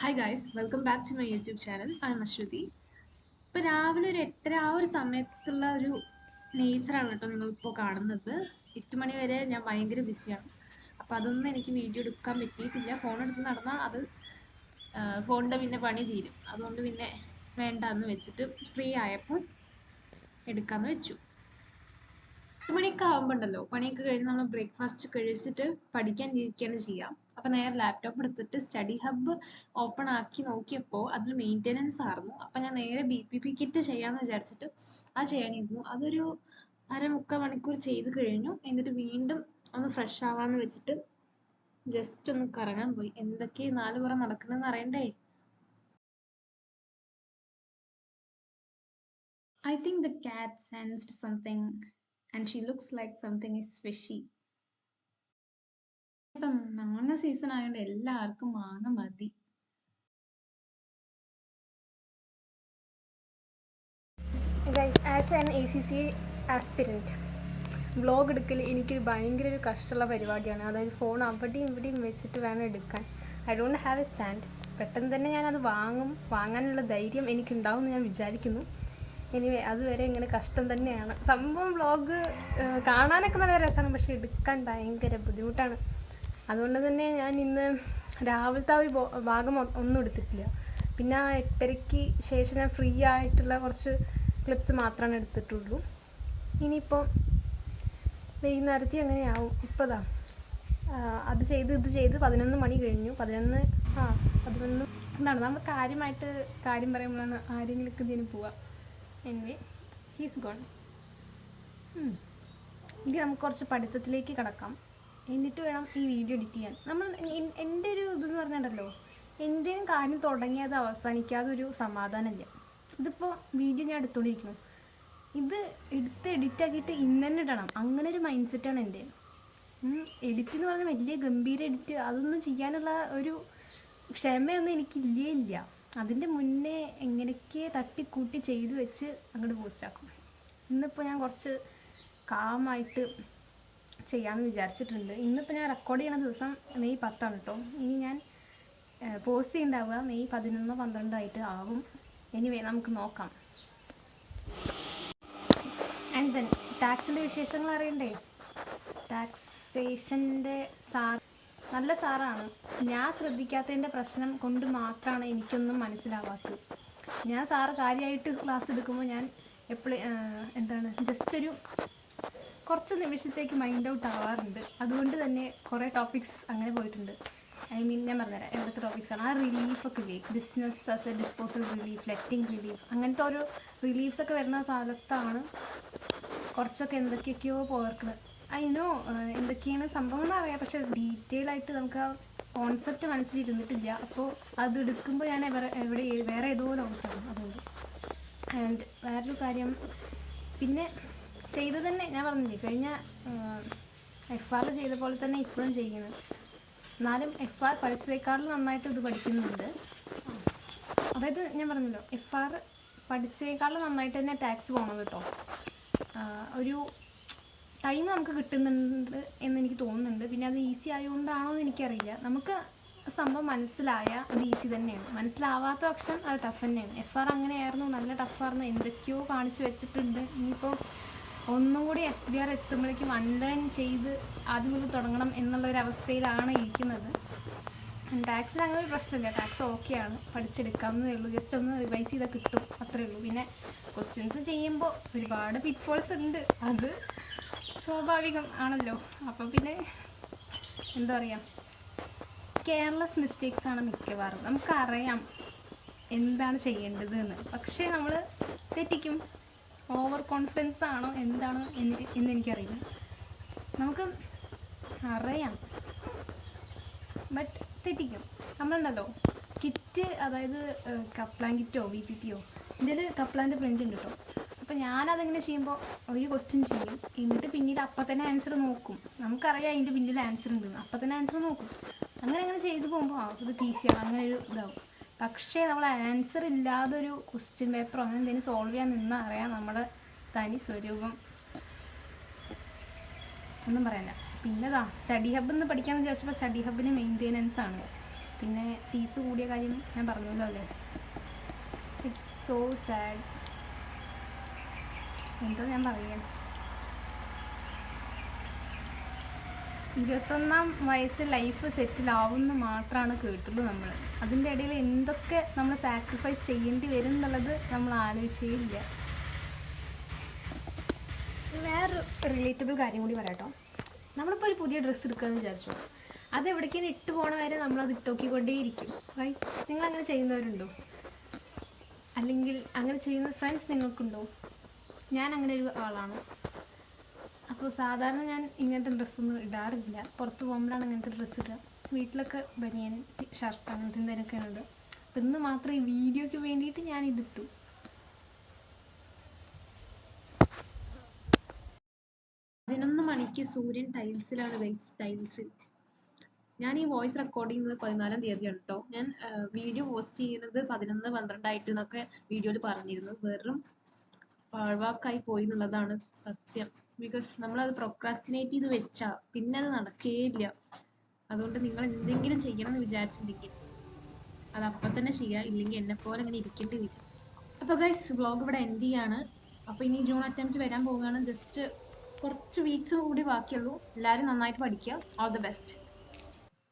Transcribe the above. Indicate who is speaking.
Speaker 1: Hi guys welcome back to my YouTube channel I am Ashwathi ഇപ്പോൾ രാവിലെ ഒരു എട്ടര ആ ഒരു സമയത്തുള്ള ഒരു നേച്ചറാണ് കേട്ടോ നിങ്ങളിപ്പോൾ കാണുന്നത്. എട്ട് മണി വരെ ഞാൻ ഭയങ്കര ബിസിയാണ് അപ്പോൾ അതൊന്നും എനിക്ക് വീഡിയോ എടുക്കാൻ പറ്റിയിട്ടില്ല. ഫോൺ എടുത്ത് നടന്നാൽ അത് ഫോണിന്റെ പിന്നെ പണി തീരും. അതുകൊണ്ട് പിന്നെ വേണ്ട എന്ന് വെച്ചിട്ട് ഫ്രീ ആയപ്പോൾ എടുക്കാമെന്ന് വെച്ചു. എട്ട് മണിയൊക്കെ ആകുമ്പോൾ ഉണ്ടല്ലോ പണിയൊക്കെ കഴിഞ്ഞ് നമ്മൾ ബ്രേക്ക്ഫാസ്റ്റ് കഴിച്ചിട്ട് പഠിക്കാൻ ഇരിക്കുകയാണ് ചെയ്യാം. അപ്പൊ നേരെ ലാപ്ടോപ്പ് എടുത്തിട്ട് സ്റ്റഡി ഹബ്ബ് ഓപ്പൺ ആക്കി നോക്കിയപ്പോൾ അതിൽ മെയിന്റെനൻസ് ആയിരുന്നു. അപ്പൊ ഞാൻ നേരെ ബി പി പി കിറ്റ് ചെയ്യാന്ന് വിചാരിച്ചിട്ട് അത് ചെയ്യാനിരുന്നു. അതൊരു അരമുക്കാൽ മണിക്കൂർ ചെയ്ത് കഴിഞ്ഞു. എന്നിട്ട് വീണ്ടും ഒന്ന് ഫ്രഷ് ആവാമെന്ന് വെച്ചിട്ട് ജസ്റ്റ് ഒന്ന് കറങ്ങാൻ പോയി. എന്തൊക്കെ നാല് പുറം നടക്കുന്നതെന്ന് അറിയണ്ടേ? I think the cat sensed something. And she looks like something is fishy. ഇപ്പം മാങ്ങ സീസൺ ആയതുകൊണ്ട് എല്ലാവർക്കും മാങ്ങ മതി.
Speaker 2: Guys as an A C C aspirant എടുക്കൽ എനിക്ക് ഭയങ്കര ഒരു കഷ്ടമുള്ള പരിപാടിയാണ്. അതായത് ഫോൺ അവിടെയും ഇവിടെയും വെച്ചിട്ട് വേണം എടുക്കാൻ. I don't have a stand പെട്ടെന്ന് തന്നെ ഞാനത് വാങ്ങും. വാങ്ങാനുള്ള ധൈര്യം എനിക്കുണ്ടാവും എന്ന് ഞാൻ വിചാരിക്കുന്നു. എനിവേ അതുവരെ ഇങ്ങനെ കഷ്ടം തന്നെയാണ്. സംഭവം വ്ളോഗ് കാണാനൊക്കെ നല്ല രസമാണ് പക്ഷെ എടുക്കാൻ ഭയങ്കര ബുദ്ധിമുട്ടാണ്. അതുകൊണ്ട് തന്നെ ഞാൻ ഇന്ന് രാവിലത്തെ ഒരു ഭാഗം ഒന്നും എടുത്തിട്ടില്ല. പിന്നെ ആ എട്ടരയ്ക്ക് ശേഷം ഞാൻ ഫ്രീ ആയിട്ടുള്ള കുറച്ച് ക്ലിപ്സ് മാത്രമാണ് എടുത്തിട്ടുള്ളൂ. ഇനിയിപ്പോൾ വൈകുന്നേരത്തെ അങ്ങനെയാവും. ഇപ്പോഴാ അത് ചെയ്ത് ഇത് ചെയ്ത് പതിനൊന്ന് മണി കഴിഞ്ഞു. പതിനൊന്ന് ആ പതിനൊന്ന്. എന്താണ്? നമ്മൾ കാര്യമായിട്ട് കാര്യം പറയുമ്പോഴാണ് ആരെങ്കിലും ഇതിന് പോവുക. എനിവേ ഹീസ് ഗോൺ ഇനി നമുക്ക് കുറച്ച് പഠിത്തത്തിലേക്ക് കിടക്കാം. എന്നിട്ട് വേണം ഈ വീഡിയോ എഡിറ്റ് ചെയ്യാൻ. നമ്മൾ എൻ- എന്റെ ഒരു ഇതെന്ന് പറഞ്ഞിട്ടുണ്ടല്ലോ. എന്തെങ്കിലും കാര്യം തുടങ്ങിയത് അവസാനിക്കാതെ ഒരു സമാധാനമില്ല. ഇതിപ്പോൾ വീഡിയോ ഞാൻ എടുത്തുകൊണ്ടിരിക്കുന്നു ഇത് എടുത്ത് എഡിറ്റ് ആക്കിയിട്ട് ഇന്ന് തന്നെ ഇടണം. അങ്ങനെ ഒരു മൈൻഡ് സെറ്റാണ് എന്റെ. എഡിറ്റ് എന്ന് പറഞ്ഞാൽ വലിയ ഗംഭീര എഡിറ്റ് അതൊന്നും ചെയ്യാനുള്ള ഒരു ക്ഷമയൊന്നും എനിക്കില്ലേ ഇല്ല. അതിന്റെ മുന്നേ എങ്ങനെയൊക്കെ തട്ടിക്കൂട്ടി ചെയ്ത് വെച്ച് അങ്ങോട്ട് പോസ്റ്റാക്കും ഇന്നിപ്പോൾ ഞാൻ കുറച്ച് കാമായിട്ട് ചെയ്യാമെന്ന് വിചാരിച്ചിട്ടുണ്ട്. ഇന്നിപ്പോൾ ഞാൻ റെക്കോർഡ് ചെയ്യുന്ന ദിവസം മെയ് പത്താണ് കേട്ടോ ഇനി ഞാൻ പോസ്റ്റ് ചെയ്യുന്നുണ്ടാവുക മെയ് പതിനൊന്നോ പന്ത്രണ്ടോ ആയിട്ട് ആവും. എനിവേ നമുക്ക് നോക്കാം. ആൻഡ് ദെൻ ടാക്സിന്റെ വിശേഷങ്ങൾ അറിയണ്ടേ? ടാക്സേഷന്റെ സാർ നല്ല സാറാണ്. ഞാൻ ശ്രദ്ധിക്കാത്തതിന്റെ പ്രശ്നം കൊണ്ട് മാത്രമാണ് എനിക്കൊന്നും മനസ്സിലാവാത്തത്. ഞാൻ സാറ് കാര്യമായിട്ട് ക്ലാസ് എടുക്കുമ്പോൾ ഞാൻ എപ്പോഴും എന്താണ് ജസ്റ്റ് ഒരു കുറച്ച് നിമിഷത്തേക്ക് മൈൻഡ് ഔട്ട് ആവാറുണ്ട്. അതുകൊണ്ട് തന്നെ കുറേ ടോപ്പിക്സ് അങ്ങനെ പോയിട്ടുണ്ട്. ഐ മീൻ ഞാൻ പറഞ്ഞുതരാം. എവിടുത്തെ ടോപ്പിക്സാണ് ആ റിലീഫൊക്കെ ഇല്ലേ? Business as a disposal relief letting relief അങ്ങനത്തെ ഓരോ റിലീഫ്സൊക്കെ വരുന്ന സ്ഥലത്താണ് കുറച്ചൊക്കെ എന്തൊക്കെയൊക്കെയോ പോർക്കുന്നത് അതിനോ എന്തൊക്കെയാണ് സംഭവം എന്ന് അറിയാം. പക്ഷെ ഡീറ്റെയിൽ ആയിട്ട് നമുക്ക് ആ കോൺസെപ്റ്റ് മനസ്സിലിരുന്നിട്ടില്ല. അപ്പോൾ അത് എടുക്കുമ്പോൾ ഞാൻ എവിടെ എവിടെ വേറെ ഏതോ നോക്കാം അതുകൊണ്ട്. ആൻഡ് വേറൊരു കാര്യം പിന്നെ ചെയ്ത് തന്നെ ഞാൻ പറഞ്ഞില്ലേ കഴിഞ്ഞ എഫ് ആർ ചെയ്ത പോലെ തന്നെ ഇപ്പോഴും ചെയ്യുന്നത് എന്നാലും എഫ് ആർ പഠിച്ചതേക്കാളും നന്നായിട്ട് ഇത് പഠിക്കുന്നുണ്ട്. അതായത് ഞാൻ പറഞ്ഞല്ലോ എഫ് ആർ പഠിച്ചതേക്കാളും നന്നായിട്ട് തന്നെ ടാക്സ് പോകണം കേട്ടോ ഒരു ടൈം നമുക്ക് കിട്ടുന്നുണ്ട് എന്ന് എനിക്ക് തോന്നുന്നുണ്ട്. പിന്നെ അത് ഈസി ആയതുകൊണ്ടാണോ എന്ന് എനിക്കറിയില്ല. നമുക്ക് സംഭവം മനസ്സിലായ അത് ഈസി തന്നെയാണ്. മനസ്സിലാവാത്ത പക്ഷം അത് ടഫ് തന്നെയാണ്. എഫ് ആർ അങ്ങനെയായിരുന്നു. നല്ല ടഫായിരുന്നു എന്തൊക്കെയോ കാണിച്ചു വെച്ചിട്ടുണ്ട്. ഇനിയിപ്പോൾ ഒന്നും കൂടി എസ് ബി ആർ എത്തുമ്പോഴേക്കും അൺലേൺ ചെയ്ത് ആദ്യം മുതൽ തുടങ്ങണം എന്നുള്ളൊരവസ്ഥയിലാണ് ഇരിക്കുന്നത്. ടാക്സിന് അങ്ങനെ ഒരു പ്രശ്നമില്ല. ടാക്സ് ഓക്കെയാണ് പഠിച്ചെടുക്കാവുന്നതേ ഉള്ളൂ. ജസ്റ്റ് ഒന്ന് റിവൈസ് ചെയ്താൽ കിട്ടും. അത്രേ ഉള്ളൂ. പിന്നെ ക്വസ്റ്റ്യൻസ് ചെയ്യുമ്പോൾ ഒരുപാട് പിറ്റ്ഫോൾസ് ഉണ്ട്. അത് സ്വാഭാവികം ആണല്ലോ. അപ്പോൾ പിന്നെ എന്താ പറയുക കെയർലെസ് മിസ്റ്റേക്സ് ആണ് മിക്കവാറും. നമുക്കറിയാം എന്താണ് ചെയ്യേണ്ടത് എന്ന് പക്ഷേ നമ്മൾ തെറ്റിക്കും. ഓവർ കോൺഫിഡൻസ് ആണോ എന്താണ് എന്ന് എന്ന് എനിക്കറിയില്ല നമുക്ക് അറിയാം. ബട്ട് തെറ്റിക്കും. നമ്മളുണ്ടല്ലോ. കിറ്റ് അതായത് കപ്ലാൻ കിറ്റോ വി പി പിയോ ഇതിൽ കപ്ലാന്റെ പ്രിന്റ് ഉണ്ട് കേട്ടോ അപ്പോൾ ഞാനതിങ്ങനെ ചെയ്യുമ്പോൾ ഒരു ക്വസ്റ്റ്യൻ ചെയ്യും. എന്നിട്ട് പിന്നീട് അപ്പം തന്നെ ആൻസർ നോക്കും. നമുക്കറിയാം അതിന്റെ പിന്നിൽ ആൻസർ ഉണ്ടെന്ന്. അപ്പം തന്നെ ആൻസർ നോക്കും. അങ്ങനെ അങ്ങനെ ചെയ്തു പോകുമ്പോൾ അത് ഈസിയാണ് അങ്ങനെ ഒരു ഇതാവും. പക്ഷേ നമ്മൾ ആൻസർ ഇല്ലാതൊരു ക്വസ്റ്റ്യൻ പേപ്പറോ അങ്ങനെ എന്തെങ്കിലും സോൾവ് ചെയ്യാൻ നിന്നാൽ അറിയാം നമ്മുടെ തനി സ്വരൂപം. ഒന്നും പറയാനില്ല പിന്നെതാ സ്റ്റഡി ഹബ് എന്ന് പഠിക്കാമെന്ന് വിചാരിച്ചപ്പോൾ സ്റ്റഡി ഹബ്ബിന് മെയിന്റെനൻസ് ആണ്. പിന്നെ ഫീസ് കൂടിയ കാര്യം ഞാൻ പറഞ്ഞല്ലോ അല്ലേ? ഇറ്റ്സ് സോ സാഡ് എന്താ ഞാൻ bien ഇരുപത്തൊന്നാം വയസ്സ് ലൈഫ് സെറ്റിൽ ആവുമെന്ന് മാത്രമാണ് കേട്ടുള്ളൂ നമ്മൾ അതിന്റെ ഇടയിൽ എന്തൊക്കെ നമ്മൾ സാക്രിഫൈസ് ചെയ്യേണ്ടി വരും എന്നുള്ളത് നമ്മൾ ആലോചിച്ചേയില്ല വേറൊരു റിലേറ്റബിൾ കാര്യം കൂടി പറയാട്ടോ. നമ്മളിപ്പോൾ ഒരു പുതിയ ഡ്രസ്സ് എടുക്കുകയെന്ന് വിചാരിച്ചു. അത് എവിടേക്കാണ് ഇട്ട് പോണ വരെ നമ്മളത് ഇട്ടോക്കിക്കൊണ്ടേയിരിക്കും. റൈറ്റ് നിങ്ങൾ അങ്ങനെ ചെയ്യുന്നവരുണ്ടോ? അല്ലെങ്കിൽ അങ്ങനെ ചെയ്യുന്ന ഫ്രണ്ട്സ് നിങ്ങൾക്കുണ്ടോ? ഞാൻ അങ്ങനെ ഒരു ആളാണ്. അപ്പോൾ സാധാരണ ഞാൻ ഇങ്ങനത്തെ ഡ്രസ്സൊന്നും ഇടാറില്ല. പുറത്ത് പോകുമ്പോഴാണ് ഇങ്ങനത്തെ ഡ്രസ്സ് ഇടുക. വീട്ടിലൊക്കെ ബനിയൻ ഷർട്ട് അങ്ങനത്തെ എന്തെങ്കിലുമൊക്കെയാണ് ഇടുക അപ്പം ഇന്ന് മാത്രം ഈ വീഡിയോയ്ക്ക് വേണ്ടിയിട്ട് ഞാൻ ഇതിട്ടു
Speaker 1: പതിനൊന്ന് മണിക്ക് സൂര്യൻ ടൈൽസിലാണ് ഗൈസ് ടൈൽസിൽ ഞാൻ ഈ വോയിസ് റെക്കോർഡ് ചെയ്യുന്നത് പതിനാലാം തീയതിയാണ് കേട്ടോ ഞാൻ വീഡിയോ പോസ്റ്റ് ചെയ്യുന്നത് പതിനൊന്ന് പന്ത്രണ്ടായിട്ട് എന്നൊക്കെ വീഡിയോയിൽ പറഞ്ഞിരുന്നു. വെറും പാഴ്വാക്കായി പോയി എന്നുള്ളതാണ് സത്യം. ബിക്കോസ് നമ്മൾ അത് പ്രൊക്രാസ്റ്റിനേറ്റ് ചെയ്ത് വെച്ചാ പിന്നെ അത് നടക്കേയില്ല. അതുകൊണ്ട് നിങ്ങൾ എന്തെങ്കിലും ചെയ്യണം എന്ന് വിചാരിച്ചിട്ടുണ്ടെങ്കിൽ അത് അപ്പൊ തന്നെ ചെയ്യുക ഇല്ലെങ്കിൽ എന്നെ പോലെ അങ്ങനെ ഇരിക്കേണ്ടി വരും. അപ്പൊ ഗൈസ് വ്ളോഗ് ഇവിടെ എൻഡ് ചെയ്യാണ്. അപ്പൊ ഇനി ജൂൺ അറ്റംപ്റ്റ് വരാൻ പോവുകയാണ്. ജസ്റ്റ് കുറച്ച് വീക്സ് കൂടി ബാക്കിയുള്ളൂ. എല്ലാവരും നന്നായിട്ട് പഠിക്കുക. All the best